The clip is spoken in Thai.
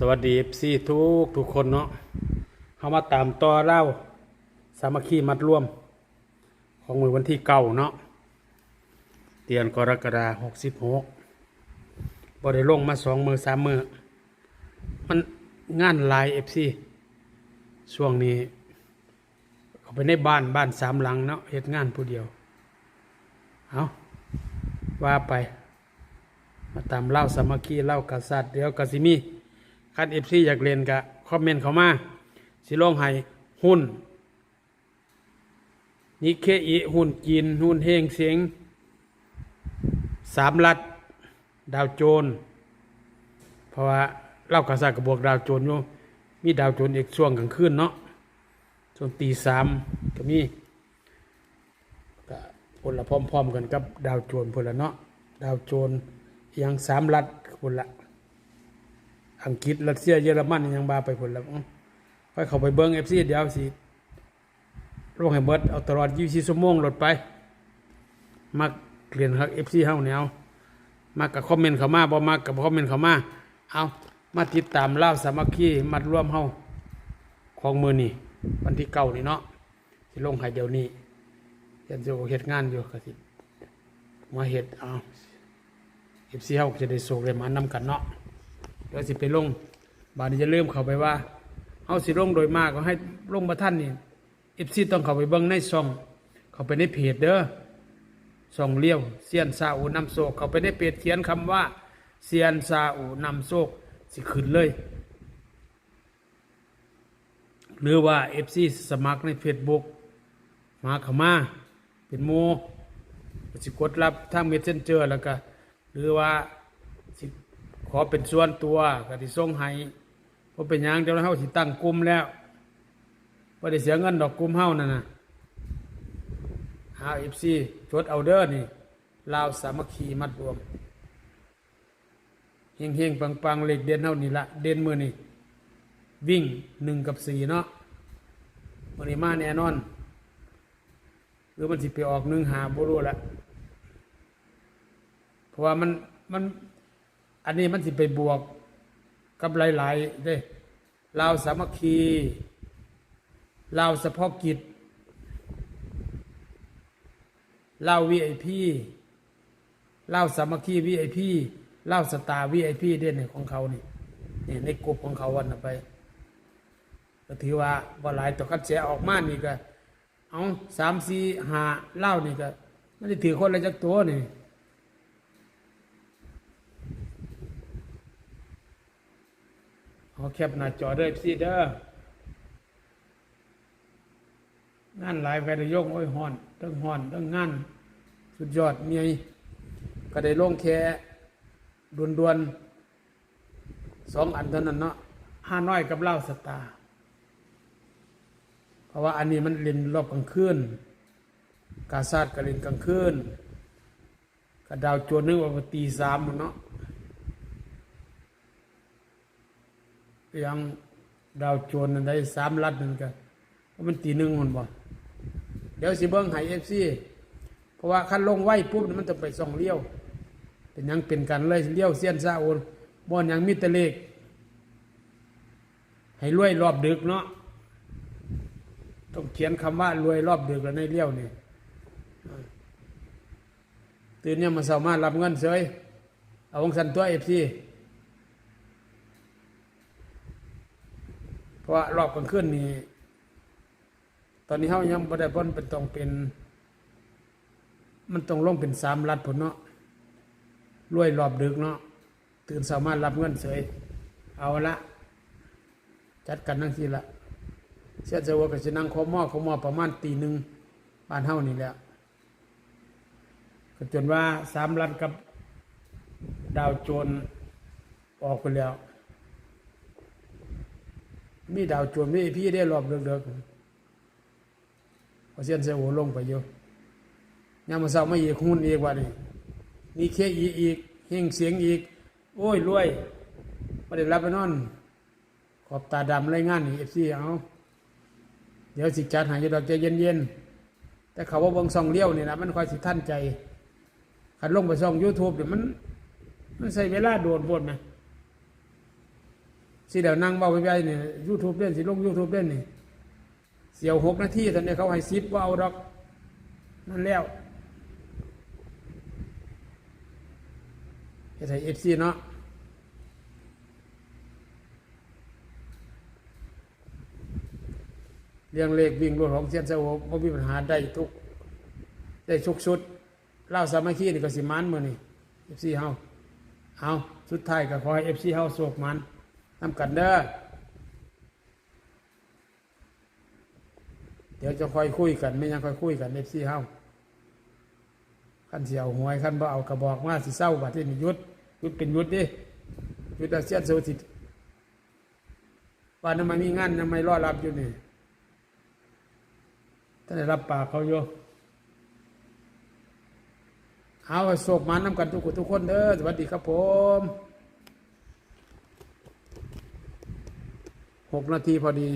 สวัสดีเอฟซีทุกทุกคนเนาะเข้ามาตามต่อเล่าสามัคคีมัดร่วม ของมือวันที่เก้าเนาะเดือนกรกฎาหกสิบหกบ่ได้ลงมาสองมือสามมือมันงานลายเอฟซีช่วงนี้เขาไปในบ้านบ้านสามหลังเนาะเฮ็ดงานผู้เดียว เอาว่าไป มาตามเล่าสามัคคีเล่ากษัตริย์เดี๋ยวกสิมี คันเอฟซีอยากเรียนกะคอมเมนต์เข้ามาสิลงให้หุ้นนิเคอิหุ้นจีนหุ้นเฮงเสียงสามรัฐดาวโจน เพราะว่าเล่ากริย์กับบวกดาวโจนอยู่มีดาวโจนอีกช่วงกลางคืนเนาะช่วงตีสามก็มีก็ผลละพร้อมๆกันกับดาวโจนผลละเนาะดาวโจนยังสามรัฐคนละ อังกฤษรัสเซียเยอรมันยังบาไปคนละอื้อไปเข้าไปเบิ้งเอฟซีเดียวสิลงให้เบิดเอาตลอดยี่สิบชั่วโมงหลดไป มักเรียนครับเอฟซีเฮาแนวมักกับคอมเมนต์เขามาบ่มักกับคอมเมนต์เขามา เอามาติดตามเล่าสามัคคีมัดร่วมเฮาของมือนี่วันที่เก้านี่เนาะสิลงให้เดี๋ยวนี้ยันจะเฮ็ดงานอยู่ก็สิมาเฮ็ดเอาเอฟซีเฮาจะได้โศกได้มานำกันเนาะ ดี๋ยวสิไปลงบาดนี้จะเริ่มเข้าไปว่าเฮาสิลงโดยมากก็ให้ลงมาท่านนี่เอฟซีต้องเข้าไปเบิ่งในช่องเข้าไปในเพจเด้อช่องเลี้ยวเซียนซาอูนำโศกเข้าไปในเพจเขียนคำว่าเซียนซาอูนำโศกสิขึ้นเลย หรือว่าเอฟซีสมัครในเฟซบุ๊กมาขมาเป็นโมสิกดรับทางเมสเซนเจอร์แล้วก็ หรือว่า ขอเป็นส่วนตัวก็สิส่งให้พราเป็นยังเดี๋ยวเฮาสิตั้งกลุ่มแล้วบ่ได้เสียเงินดอกกลุ่มเฮานั่นน่ะหา FC จดเอาเด้อนี่ลาวสามัคคีมัดรวมเฮงๆปังๆเลขเด่นเฮานี่ละเด่นมือนี่วิ่ง1กับ4เนาะมือนี้มาแน่นอน หรือมันสิไปออกหนึ่งหาบ่รู้ละเพราะว่ามันมัน อันนี้มันสิไปบวกกับหลายๆเด้ลาวสามัคคีลาวเฉพาะกิจลาววีไอพีลาวสามัคคีวีไอพีลาวสตาร์วีไอพีเด่นยของเขานี่นี่ในกลุ่มของเขาวันน่ะไปก็ถือว่าบ่หลายต่อคัดเสียออกมานี่ก็ เอาสามสี่หาเล้านี่ก็ไม่ได้ถือคนละจักตัวนี่ เอาแคปหน้าจอเด้อพี่เด้องานหลายไปได้ยกโอ้ยฮ้อนตั้งฮ้อนตั้งงาน สุดยอดเมียก็ได้ลงแค่ดวนๆสองอันเท่านั้นเนาะห้าน้อยกับเล้าสตาร์เพราะว่าอันนี้มันเล่นรอบกลางคืนกาซาดก็เล่นกลางคืนกระดาวโจรนึกว่าตีสามเนาะ ยังดาวโจรนั่นได้สามลัดนั่นก็ว่ามันตีหนึ่งมันบ่เดี๋ยวสิเบิ้งใหายเอฟซีเพราะว่าคันลงไหวปุ๊บมันจะไปส่องเลี้ยว เป็นยังเป็นกันเลยเลี้ยวเสี้ยนซาโอนบอนยังมิตรเลขให้รวยรอบดึกเนาะต้องเขียนคำว่ารวยรอบดึกแล้วในเลี้ยวนี่ตื่นเนี่ยมาสามารถรับเงินเสยเอาของสันตัวเอฟซี เพราะว่ารอบกลางคืนนี่ตอนนี้เขายังบ่ได้บนเป็นต้องเป็น มันต้องลงเป็นสามรัดผลเนาะรวยรอบดึกเนาะตื่นสามารถรับเงินเสยเอาละ จัดกันทั้งทีละเสียจะว่าก็จะนั่งขอม้อขอม้อประมาณตีหนึ่งบ้านเฮานี่แหละก็จนว่าสามลัดกับดาวโจรออกไปแล้ว มีดาวโจรมีพี่ได้รอบเดือกๆพอเสียนเสียโหลงไปอยู่ยามมาเศร้าไม่อีกหุ้นอีกว่านี่มีเคอีอีกเฮงเสียงอีก โอ้ยรวยไม่ได้รับไปนอน ขอบตาดำไรายงานนี่เอฟซีเอาเดี๋ยวสิจัดหายดอกใจเย็นๆ แต่เขาว่าบิ่งซองเลี้ยวนี่นะมันคอยสิท่านใจขันลงไปซองยูทูบเดี๋ยวมัน มันใส่เวลาโดดบดไหม สิเดี๋ยวนั่งเบาไปไปนี่ยูทูบเล่นสิลงยูทูบเล่นนี่เสียวหกนาทีตอนนี้เขาให้ซิปว่าเอาดอกนั่นแล้วจะใส่เอฟซีเนาะเรียงเลขวิ่งรถของเซียนเสโอบ่มีปัญหาได้ทุก ได้ชุกชุดเล่าสามัคคีนี่ก็สิมันมือนี่เอฟซีเฮาเอาสุดท้ายก็ขอให้เอฟซีเฮาโศกมัน นำกันเด้อเดี๋ยวจะค่อยคุยกัน ไม่ยังค่อยคุยกันเอฟซีเฮาขั้นเสียวหวยขั้นบ่เอากระบอกมาสิเศร้าบัดนี้นี่หยุดยุดเป็นยุดดิยุดอาเสียนโซติว่าทำไมมีงานทำไมรอรับอยู่นี่ท่านได้รับปากเขาอยู่เอาโศกมานำกันทุกคนทุกคนเด้อสวัสดีครับผม หกนาทีพอดี